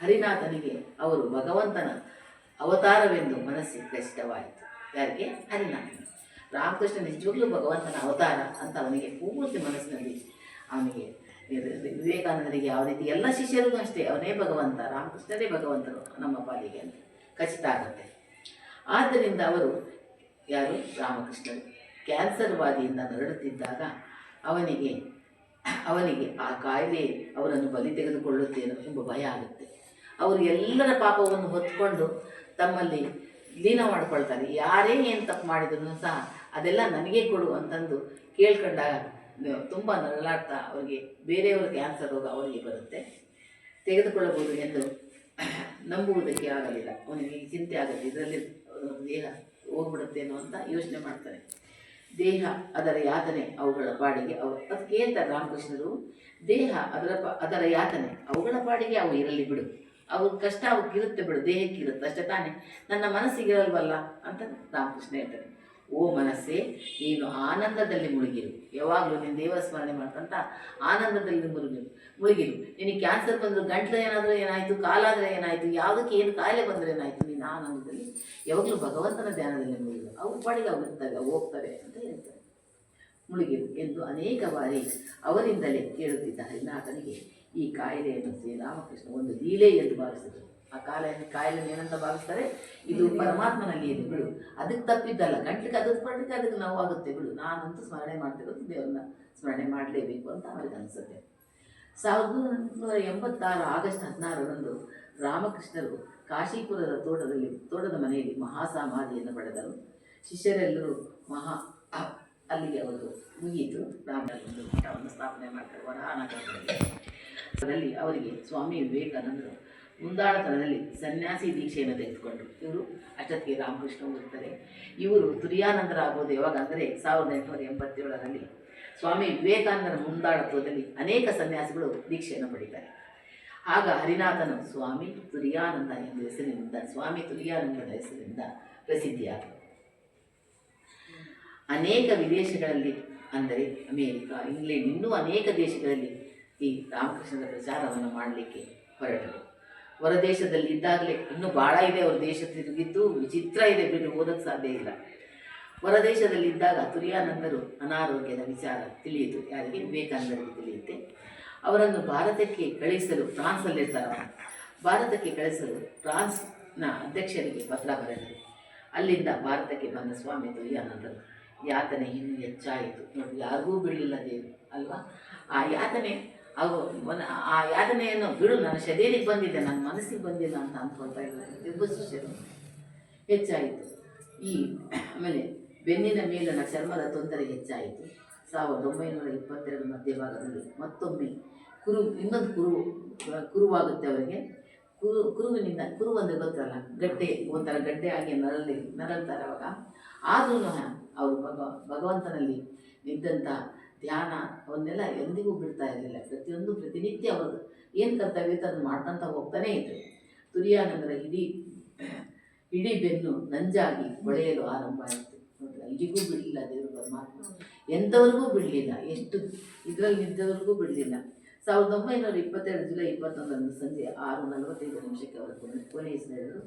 ಹರಿನಾಥನಿಗೆ ಅವರು ಭಗವಂತನ ಅವತಾರವೆಂದು ಮನಸ್ಸಿಗೆ ಖಚಿತವಾಯಿತು ಯಾರಿಗೆ? ಹರಿನಾಥ ರಾಮಕೃಷ್ಣ ನಿಜವಾಗ್ಲೂ ಭಗವಂತನ ಅವತಾರ ಅಂತ ಅವನಿಗೆ ಪೂರ್ತಿ ಮನಸ್ಸಿನಲ್ಲಿ ಅವನಿಗೆ ವಿವೇಕಾನಂದರಿಗೆ ಯಾವ ರೀತಿ ಎಲ್ಲ ಶಿಷ್ಯರಿಗೂ ಅಷ್ಟೇ ಅವನೇ ಭಗವಂತ, ರಾಮಕೃಷ್ಣನೇ ಭಗವಂತರು ನಮ್ಮ ಪಾಲಿಗೆ ಅಂತ ಖಚಿತ ಆಗುತ್ತೆ. ಆದ್ದರಿಂದ ಅವರು ಯಾರು? ರಾಮಕೃಷ್ಣರು. ಕ್ಯಾನ್ಸರ್ ವಾದಿಯಿಂದ ನರಡುತ್ತಿದ್ದಾಗ ಅವನಿಗೆ ಅವನಿಗೆ, ಆ ಕಾಯಿಲೆ ಅವರನ್ನು ಬಲಿ ತೆಗೆದುಕೊಳ್ಳುತ್ತೇನೋ ಎಂಬ ಭಯ ಆಗುತ್ತೆ. ಅವರು ಎಲ್ಲರ ಪಾಪವನ್ನು ಹೊತ್ಕೊಂಡು ತಮ್ಮಲ್ಲಿ ಲೀನ ಮಾಡ್ಕೊಳ್ತಾರೆ. ಯಾರೇ ಏನು ತಪ್ಪು ಮಾಡಿದ್ರು ಸಹ ಅದೆಲ್ಲ ನನಗೆ ಕೊಡು ಅಂತಂದು ಕೇಳ್ಕೊಂಡಾಗ ತುಂಬ ನರಳಾಡ್ತಾ ಅವರಿಗೆ, ಬೇರೆಯವರ ಕ್ಯಾನ್ಸರ್ ರೋಗ ಅವರಿಗೆ ಬರುತ್ತೆ. ತೆಗೆದುಕೊಳ್ಳಬಹುದು ಎಂದು ನಂಬುವುದಕ್ಕೆ ಆಗಲಿಲ್ಲ. ಅವನಿಗೆ ಚಿಂತೆ ಆಗುತ್ತೆ ಇದರಲ್ಲಿ ದೇಹ ಹೋಗ್ಬಿಡುತ್ತೇನೋ ಅಂತ ಯೋಚನೆ ಮಾಡ್ತಾನೆ ದೇಹ ಅದರ ಯಾತನೆ ಅವುಗಳ ಪಾಡಿಗೆ ಅವು ಅದಕ್ಕೆ ಅಂತ ರಾಮಕೃಷ್ಣರು. ದೇಹ ಅದರ ಅದರ ಯಾತನೆ ಅವುಗಳ ಪಾಡಿಗೆ ಅವು ಇರಲಿ ಬಿಡು. ಅವ್ರ ಕಷ್ಟ ಅವಕ್ಕಿರುತ್ತೆ ಬಿಡು ದೇಹಕ್ಕಿರುತ್ತೆ ಅಷ್ಟೇ ತಾನೇ. ನನ್ನ ಮನಸ್ಸಿಗಿರಲ್ವಲ್ಲ ಅಂತ ರಾಮಕೃಷ್ಣ ಹೇಳ್ತಾರೆ. ಓ ಮನಸ್ಸೇ, ನೀನು ಆನಂದದಲ್ಲಿ ಮುಳುಗಿರು. ಯಾವಾಗಲೂ ನೀನು ದೇವರ ಸ್ಮರಣೆ ಮಾಡ್ಕೊಂತ ಆನಂದದಲ್ಲಿ ಮುಳುಗಿರು ಮುಳುಗಿರು ನಿನಗೆ ಕ್ಯಾನ್ಸರ್ ಬಂದರೂ ಗಂಟ್ಲು ಏನಾದರೂ ಏನಾಯಿತು, ಕಾಲಾದರೆ ಏನಾಯಿತು, ಯಾವುದಕ್ಕೆ ಏನು, ಕಾಯಿಲೆ ಬಂದರೆ ಏನಾಯಿತು, ನೀನು ಆನಂದದಲ್ಲಿ ಯಾವಾಗಲೂ ಭಗವಂತನ ಧ್ಯಾನದಲ್ಲಿ ಮುಳುಗಿರು. ಅವ್ರ ಪಾಡಿಗೆ ಅವು ಹೋಗ್ತಾರೆ ಅವು ಹೋಗ್ತವೆ ಅಂತ ಹೇಳ್ತಾರೆ. ಮುಳುಗಿರು ಎಂದು ಅನೇಕ ಬಾರಿ ಅವರಿಂದಲೇ ಕೇಳುತ್ತಿದ್ದ ಹರಿನಾಥನಿಗೆ ಈ ಕಾಯಿಲೆಯನ್ನು ಶ್ರೀರಾಮಕೃಷ್ಣ ಒಂದು ಲೀಲೆ ಎಂದು ಭಾವಿಸಿದರು. ಆ ಕಾಯಿಲೆ ಕಾಯಿಲೆಯನ್ನು ಏನಂತ ಭಾವಿಸ್ತಾರೆ, ಇದು ಪರಮಾತ್ಮನಲ್ಲಿ ಇದೆ, ಬಿಡು. ಅದಕ್ಕೆ ತಪ್ಪಿದ್ದಲ್ಲ. ಗಂಟ್ಲಿಗೆ ಅದಕ್ಕೆ ಪಡ್ಲಿಕ್ಕೆ ಅದಕ್ಕೆ ನೋವಾಗುತ್ತೆ ಬಿಡು. ನಾನಂತೂ ಸ್ಮರಣೆ ಮಾಡ್ತಿರೋದು ದೇವ್ರನ್ನ ಸ್ಮರಣೆ ಮಾಡಲೇಬೇಕು ಅಂತ ಅವ್ರಿಗೆ ಅನಿಸುತ್ತೆ. ಸಾವಿರದ ಒಂಬೈನೂರ ಎಂಬತ್ತಾರು ಆಗಸ್ಟ್ ಹದಿನಾರರಂದು ರಾಮಕೃಷ್ಣರು ಕಾಶೀಪುರದ ತೋಟದಲ್ಲಿ, ತೋಟದ ಮನೆಯಲ್ಲಿ ಮಹಾಸಮಾಧಿಯನ್ನು ಪಡೆದರು. ಶಿಷ್ಯರೆಲ್ಲರೂ ಮಹಾ ಅಲ್ಲಿಗೆ ಅವರು ಮುಗಿಯಿತು. ರಾಮನ ಒಂದು ಮಠವನ್ನು ಸ್ಥಾಪನೆ ಮಾಡ್ತಾರೆ, ವರಹಾನಗರದಲ್ಲಿ. ಅದರಲ್ಲಿ ಅವರಿಗೆ ಸ್ವಾಮಿ ವಿವೇಕಾನಂದರು ಮುಂದಾಳತನದಲ್ಲಿ ಸನ್ಯಾಸಿ ದೀಕ್ಷೆಯನ್ನು ತೆಗೆದುಕೊಂಡರು. ಇವರು ಅಷ್ಟೊತ್ತಿಗೆ ರಾಮಕೃಷ್ಣ ಹೋಗುತ್ತಾರೆ ಇವರು ತುರಿಯಾನಂದರಾಗೋದು ಯಾವಾಗ ಅಂದರೆ ಸಾವಿರದ ಎಂಟುನೂರ ಎಂಬತ್ತೇಳರಲ್ಲಿ ಸ್ವಾಮಿ ವಿವೇಕಾನಂದರ ಮುಂದಾಳತ್ವದಲ್ಲಿ ಅನೇಕ ಸನ್ಯಾಸಿಗಳು ದೀಕ್ಷೆಯನ್ನು ಪಡಿತಾರೆ. ಆಗ ಹರಿನಾಥನು ಸ್ವಾಮಿ ತುರಿಯಾನಂದ ಎಂಬ ಹೆಸರಿನಿಂದ, ಸ್ವಾಮಿ ತುರಿಯಾನಂದದ ಹೆಸರಿನಿಂದ ಪ್ರಸಿದ್ಧಿಯಾದರು. ಅನೇಕ ವಿದೇಶಗಳಲ್ಲಿ, ಅಂದರೆ ಅಮೇರಿಕ, ಇಂಗ್ಲೆಂಡ್, ಇನ್ನೂ ಅನೇಕ ದೇಶಗಳಲ್ಲಿ ಈ ರಾಮಕೃಷ್ಣನ ಪ್ರಚಾರವನ್ನು ಮಾಡಲಿಕ್ಕೆ ಹೊರಟರು. ಹೊರದೇಶದಲ್ಲಿ ಇದ್ದಾಗಲೇ ಇನ್ನೂ ಭಾಳ ಇದೆ ಅವ್ರ ದೇಶ ತಿರುಗಿದ್ದು ವಿಚಿತ್ರ ಇದೆ ಬಿಟ್ಟು ಓದಕ್ಕೆ ಸಾಧ್ಯ ಇಲ್ಲ. ಹೊರದೇಶದಲ್ಲಿ ಇದ್ದಾಗ ತುರಿಯಾನಂದರು ಅನಾರೋಗ್ಯದ ವಿಚಾರ ತಿಳಿಯಿತು. ಯಾರಿಗೆ ವಿವೇಕಾನಂದರಿಗೆ ತಿಳಿಯುತ್ತೆ. ಅವರನ್ನು ಭಾರತಕ್ಕೆ ಕಳಿಸಲು ಫ್ರಾನ್ಸಲ್ಲಿರ್ತಾರೆ ಅವರು. ಭಾರತಕ್ಕೆ ಕಳಿಸಲು ಫ್ರಾನ್ಸ್ನ ಅಧ್ಯಕ್ಷರಿಗೆ ಪತ್ರ ಬರೆದರು ಅಲ್ಲಿಂದ ಭಾರತಕ್ಕೆ ಬಂದ ಸ್ವಾಮಿ ತುರಿಯಾನಂದರು. ಯಾತನೆ ಇನ್ನೂ ಹೆಚ್ಚಾಯಿತು. ನೋಡಿ, ಯಾರಿಗೂ ಬಿಡಲಿಲ್ಲ ದೇವರು, ಅಲ್ವಾ? ಆ ಯಾತನೆ ಮನ ಆ ಯಾತನೆಯನ್ನು ಬಿಡು, ನನ್ನ ಶರೀರಕ್ಕೆ ಬಂದಿದೆ, ನನ್ನ ಮನಸ್ಸಿಗೆ ಬಂದಿಲ್ಲ ಅಂತ ಅಂದ್ಕೊಳ್ತಾ ಇದ್ದಾರೆ. ದಿಬ್ಬ ಶಿಷ್ಯರು. ಹೆಚ್ಚಾಯಿತು. ಈ ಆಮೇಲೆ ಬೆನ್ನಿನ ಮೇಲಿನ ಚರ್ಮದ ತೊಂದರೆ ಹೆಚ್ಚಾಯಿತು. ಸಾವಿರದ ಒಂಬೈನೂರ ಇಪ್ಪತ್ತೆರಡು ಮಧ್ಯಭಾಗದಲ್ಲಿ ಮತ್ತೊಮ್ಮೆ ಕುರು, ಇನ್ನೊಂದು ಕುರು, ಕುರುವಾಗುತ್ತೆ ಅವರಿಗೆ. ಕುರು, ಕುರುವಿನಿಂದ ಕುರು ಅಂದರೆ ಗೊತ್ತಲ್ಲ ಗಡ್ಡೆ, ಒಂಥರ ಗಡ್ಡೆ ಆಗಿ ನರಲ್ಲಿ ನರಳ್ತಾರೆ ಅವಾಗ. ಆದ್ರೂ ಅವರು ಭಗ, ಭಗವಂತನಲ್ಲಿ ನಿಂತಹ ಧ್ಯಾನ ಅವನ್ನೆಲ್ಲ ಎಂದಿಗೂ ಬಿಡ್ತಾ ಇರಲಿಲ್ಲ. ಪ್ರತಿಯೊಂದು ಪ್ರತಿನಿತ್ಯ ಅವರು ಏನು ಕರ್ತವ್ಯ ಅದನ್ನು ಮಾಡ್ಕೊತ ಹೋಗ್ತಾನೇ ಇದ್ರು. ತುರಿಯಾನಂದರ ಇಡೀ ಇಡೀ ಬೆನ್ನು ನಂಜಾಗಿ ಹೊಳೆಯಲು ಆರಂಭ ಆಯಿತು. ನೋಡಿ ಅಲ್ಲಿಗೂ ಬಿಡಲಿಲ್ಲ ದೇವರು ಪರಮಾತ್ಮ. ಎಂಥವ್ರಿಗೂ ಬಿಡಲಿಲ್ಲ. ಎಷ್ಟು ಇದರಲ್ಲಿ ನಿಂತವ್ರಿಗೂ ಬಿಡಲಿಲ್ಲ. ಸಾವಿರದ ಒಂಬೈನೂರ ಇಪ್ಪತ್ತೆರಡು ಜುಲೈ ಇಪ್ಪತ್ತೊಂದರಂದು ಸಂಜೆ ಆರು ನಲವತ್ತೈದು ನಿಮಿಷಕ್ಕೆ ಅವರು ಕೊನೆ ಕೊನೆಯುಸಿರೆಳೆದರು